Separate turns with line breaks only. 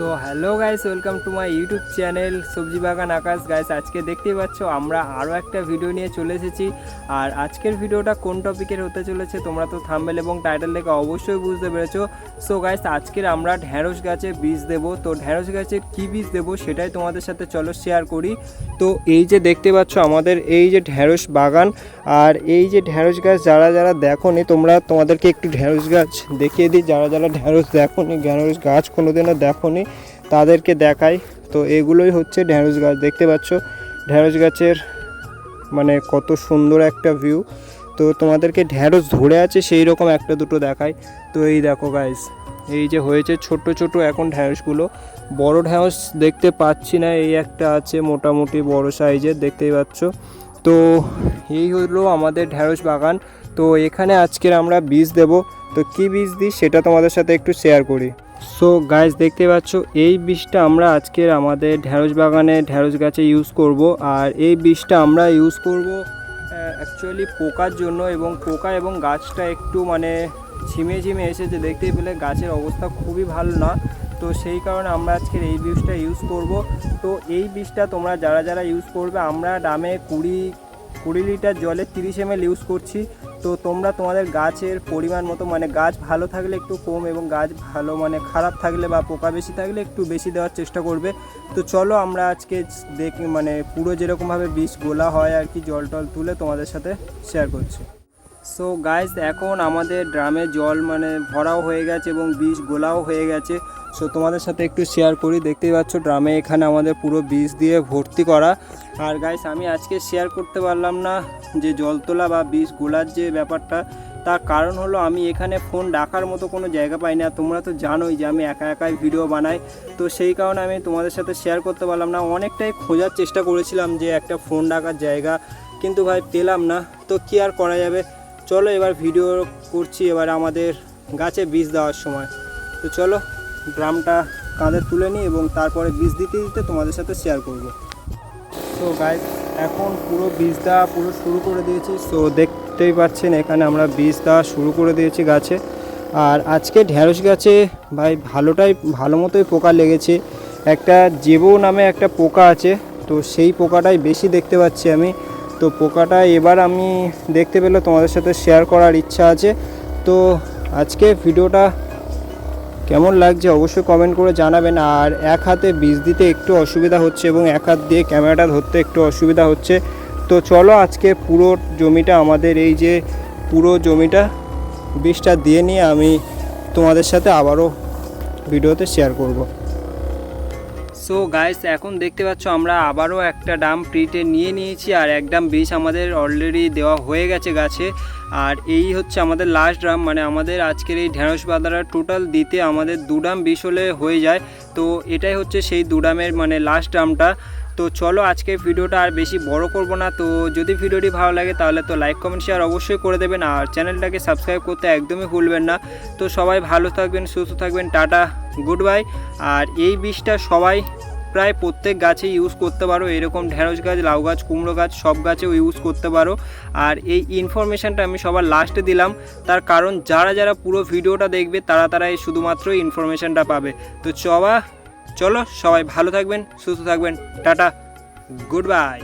So hello guys welcome to my YouTube channel Sabji Bagan Akash guys আজকে দেখতেই পাচ্ছ, আমরা আরও একটা ভিডিও নিয়ে চলে এসেছি। আর আজকের ভিডিওটা কোন টপিকের হতে চলেছে, তোমরা তো থাম্বেল এবং টাইটেল দেখে অবশ্যই বুঝতে পেরেছ। সো গাইস আজকের আমরা ঢ্যাঁড়স গাছে বীজ দেব। তো ঢ্যাঁড়স গাছের কী বীজ দেবো সেটাই তোমাদের সাথে চলো শেয়ার করি। তো এই যে দেখতে পাচ্ছ, আমাদের এই যে ঢ্যাঁড়স বাগান, আর এই যে ঢ্যাঁড়স গাছ, যারা যারা দেখো নি তোমরা তোমাদেরকে একটু ঢ্যাঁড়স গাছ দেখিয়ে দিই। যারা যারা ঢ্যাঁড়স দেখো নি ঢ্যাঁড়স গাছ কোনোদিনও দেখো নি তাদেরকে দেখাই। তো এগুলোই হচ্ছে ঢ্যাঁড়স গাছ। দেখতে পাচ্ছ ঢ্যাঁড়স গাছের মানে কত সুন্দর একটা ভিউ তো তোমাদেরকে ঢ্যাঁড়স ধরে আছে, সেই রকম একটা দুটো দেখাই। তো এই দেখো গাইস এই যে হয়েছে ছোট ছোট এখন ঢ্যাঁড়সগুলো বড় ঢ্যাঁড়স দেখতে পাচ্ছি না, এই একটা আছে মোটামুটি বড় সাইজের দেখতেই পাচ্ছ। তো এই হলো আমাদের ঢ্যাঁড়স বাগান। তো এখানে আজকের আমরা বীজ দেব। তো কি বীজ দিই সেটা তোমাদের সাথে একটু শেয়ার করি। সো গাছ দেখতে পাচ্ছ, এই বীজটা আমরা আজকের আমাদের ঢ্যাঁড়স বাগানে ঢ্যাঁড়স গাছে ইউজ করব। আর এই বীজটা আমরা ইউজ করব অ্যাকচুয়ালি পোকার জন্য এবং পোকা এবং গাছটা একটু মানে ঝিমে ঝিমে এসেছে। দেখতেই পেলে গাছের অবস্থা খুবই ভালো না। তো সেই কারণে আমরা আজকের এই বীজটা ইউজ করব। তো এই বীজটা তোমরা যারা যারা ইউজ করবে, আমরা ডামে কুড়ি কুড়ি লিটার জলে তিরিশ এম ইউজ করছি। তো তোমরা তোমাদের গাছের পরিমাণ মতো মানে গাছ ভালো থাকলে একটু কম এবং গাছ ভালো মানে খারাপ থাকলে বা পোকা বেশি থাকলে একটু বেশি দেওয়ার চেষ্টা করবে। তো চলো আমরা আজকে দেখি মানে পুরো যেরকমভাবে বীজ গোলা হয় আর কি, জল টল তুলে তোমাদের সাথে শেয়ার করছি। সো গাইস এখন আমাদের ড্রামে জল মানে ভরাও হয়ে গেছে এবং বীজ গোলাও হয়ে গেছে। সো তোমাদের সাথে একটু শেয়ার করি। দেখতেই পাচ্ছ, ড্রামে এখানে আমাদের পুরো বীজ দিয়ে ভর্তি করা। আর গাইস আমি আজকে শেয়ার করতে পারলাম না যে জল তোলা বা বীজ গোলার যে ব্যাপারটা, তার কারণ হলো আমি এখানে ফোন ডাকার মতো কোনো জায়গা পাই না। তোমরা তো জানোই যে আমি একা একাই ভিডিও বানাই। তো সেই কারণে আমি তোমাদের সাথে শেয়ার করতে পারলাম না। অনেকটাই খোঁজার চেষ্টা করেছিলাম যে একটা ফোন ডাকার জায়গা, কিন্তু ভাই পেলাম না। তো কী আর করা যাবে? চলো এবার ভিডিও করছি এবার আমাদের গাছে বীজ দেওয়ার সময়। তো চলো ড্রামটা কাঁধে তুলে নিই এবং তারপরে বীজ দিতে দিতে তোমাদের সাথে শেয়ার করব। তো গাইজ এখন পুরো বীজ দেওয়া পুরো শুরু করে দিয়েছি। সো দেখতেই পাচ্ছেন, এখানে আমরা বীজ দেওয়া শুরু করে দিয়েছি গাছে। আর আজকে ঢ্যাঁড়স গাছে ভাই ভালোটাই, ভালো মতোই পোকা লেগেছে। একটা জেবো নামে একটা পোকা আছে, তো সেই পোকাটাই বেশি দেখতে পাচ্ছি আমি। তো পোকাটা এবার আমি দেখতে পেলে তোমাদের সাথে শেয়ার করার ইচ্ছা আছে। তো আজকে ভিডিওটা কেমন লাগছে অবশ্যই কমেন্ট করে জানাবেন। আর এক হাতে বীজ দিতে একটু অসুবিধা হচ্ছে এবং এক হাত দিয়ে ক্যামেরাটা ধরতে একটু অসুবিধা হচ্ছে। তো চলো আজকে পুরো জমিটা, আমাদের এই যে পুরো জমিটা, বীজটা দিয়ে নিয়ে আমি তোমাদের সাথে আবারও ভিডিওতে শেয়ার করব। সো গাইস এখন দেখতে পাচ্ছ আমরা আবারও একটা ডাম প্রিটে নিয়ে নিয়েছি আর এক ডাম বীজ আমাদের অলরেডি দেওয়া হয়ে গেছে গাছে। আর এই হচ্ছে আমাদের লাস্ট ড্রাম মানে আমাদের আজকের এই ঢেঁড়স বাদারা টোটাল দিতে আমাদের দু ডাম বিষ হলে হয়ে যায়। তো এটাই হচ্ছে সেই দু ডামের মানে লাস্ট ড্রামটা তো চলো আজকে ভিডিওটা আর বেশি বড় করব না। তো যদি ভিডিওটি ভালো লাগে তাহলে তো লাইক কমেন্ট শেয়ার অবশ্যই করে দেবেন। আর চ্যানেলটাকে সাবস্ক্রাইব করতে একদমই ভুলবেন না। তো সবাই ভালো থাকবেন, সুস্থ থাকবেন, টাটা গুড বাই আর এই বীজটা সবাই প্রায় প্রত্যেক গাছে ইউজ করতে পারো। এরকম ঢেঁড়স গাছ, লাউ গাছ, কুমড়ো গাছ, সব গাছেও ইউজ করতে পারো। আর এই ইনফরমেশানটা আমি সবার লাস্টে দিলাম। তার কারণ যারা যারা পুরো ভিডিওটা দেখবে, তারা তারা এই শুধুমাত্র ইনফরমেশানটা পাবে। তো চবা চলো সবাই ভালো থাকবেন সুস্থ থাকবেন টাটা গুড বাই।